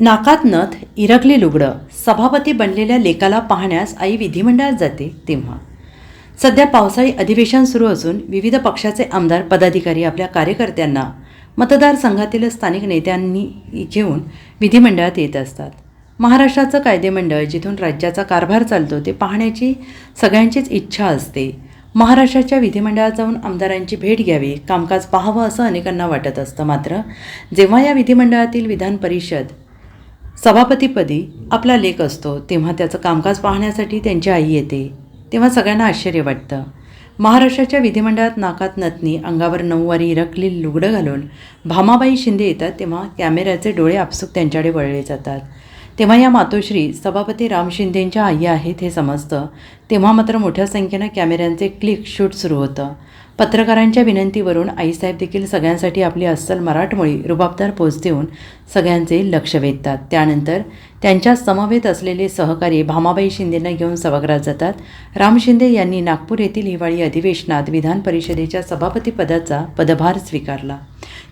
नाकात नथ इरकले लुगडं सभापती बनलेल्या लेकाला पाहण्यास आई विधिमंडळात जाते तेव्हा. सध्या पावसाळी अधिवेशन सुरू असून विविध पक्षाचे आमदार पदाधिकारी आपल्या कार्यकर्त्यांना मतदारसंघातील स्थानिक नेत्यांनी घेऊन विधिमंडळात येत असतात. महाराष्ट्राचं कायदेमंडळ जिथून राज्याचा कारभार चालतो ते पाहण्याची सगळ्यांचीच इच्छा असते. महाराष्ट्राच्या विधिमंडळात जाऊन आमदारांची भेट घ्यावी कामकाज पाहावं असं अनेकांना वाटत असतं मात्र जेव्हा या विधिमंडळातील विधान परिषद सभापतीपदी आपला लेख असतो तेव्हा त्याचं कामकाज पाहण्यासाठी त्यांची आई येते तेव्हा सगळ्यांना आश्चर्य वाटतं. महाराष्ट्राच्या विधिमंडळात नाकात नथनी अंगावर नऊवारी इरकली लुगडं घालून भामाबाई शिंदे येतात तेव्हा कॅमेऱ्याचे डोळे आपसूक त्यांच्याकडे वळले जातात. तेव्हा या मातोश्री सभापती राम शिंदेंच्या आई आहेत हे समजतं. तेव्हा मात्र मोठ्या संख्येनं कॅमेऱ्यांचे क्लिक शूट सुरू होतं. पत्रकारांच्या विनंतीवरून आईसाहेब देखील सगळ्यांसाठी आपली अस्सल मराठमोळी रुबाबदार पोच देऊन सगळ्यांचे लक्ष वेधतात. त्यानंतर त्यांच्या समवेत असलेले सहकारी भामाबाई शिंदेंना घेऊन सभागृहात जातात. राम शिंदे यांनी नागपूर येथील हिवाळी अधिवेशनात विधान परिषदेच्या सभापतीपदाचा पदभार स्वीकारला.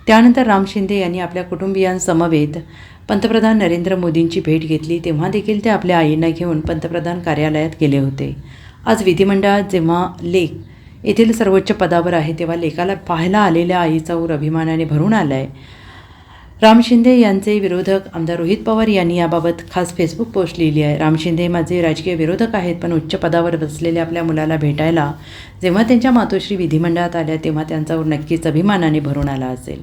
त्यानंतर राम शिंदे यांनी आपल्या कुटुंबियांसमवेत पंतप्रधान नरेंद्र मोदींची भेट घेतली. तेव्हा देखील ते आपल्या आईंना घेऊन पंतप्रधान कार्यालयात गेले होते. आज विधिमंडळात जेव्हा लेख येथील सर्वोच्च पदावर आहे तेव्हा लेखाला पाहायला आलेल्या आईचा ऊर अभिमानाने भरून आला आहे राम शिंदे यांचे विरोधक आमदार रोहित पवार यांनी याबाबत खास फेसबुक पोस्ट लिहिली आहे. राम शिंदे माझे राजकीय विरोधक आहेत पण उच्च पदावर बसलेल्या आपल्या मुलाला भेटायला जेव्हा त्यांच्या मातोश्री विधिमंडळात आल्या तेव्हा त्यांचा ऊर नक्कीच अभिमानाने भरून आला असेल.